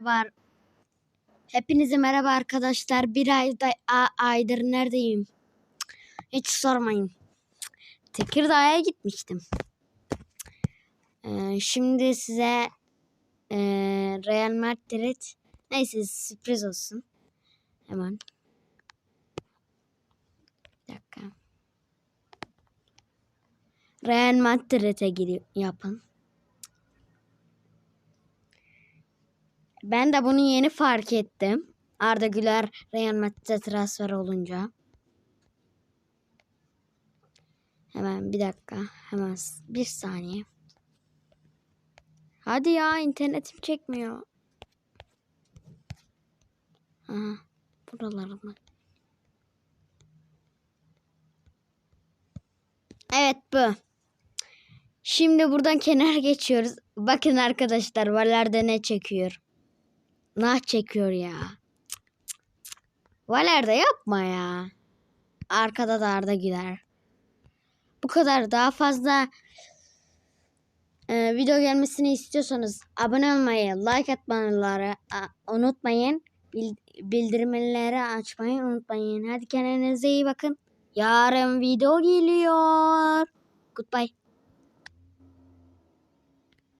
var. Hepinize merhaba arkadaşlar. Bir ayda, a- aydır neredeyim? Hiç sormayın. Tekirdağ'a gitmiştim. Ee, şimdi size ee, Real Madrid neyse sürpriz olsun. Hemen. Bir dakika. Real Madrid'e yapın. Ben de bunu yeni fark ettim. Arda Güler Real Madrid'e transfer olunca. Hemen bir dakika. Hemen bir saniye. Hadi ya internetim çekmiyor. Aha. Buralarım. Evet bu. Şimdi buradan kenar geçiyoruz. Bakın arkadaşlar Valer'de ne çekiyor. Nah çekiyor ya. Valer'de yapma ya. Arkada da Arda Güler. Bu kadar daha fazla e, video gelmesini istiyorsanız abone olmayı, like atmaları unutmayın. Bil- bildirimleri açmayı unutmayın. Hadi kendinize iyi bakın. Yarın video geliyor. Goodbye.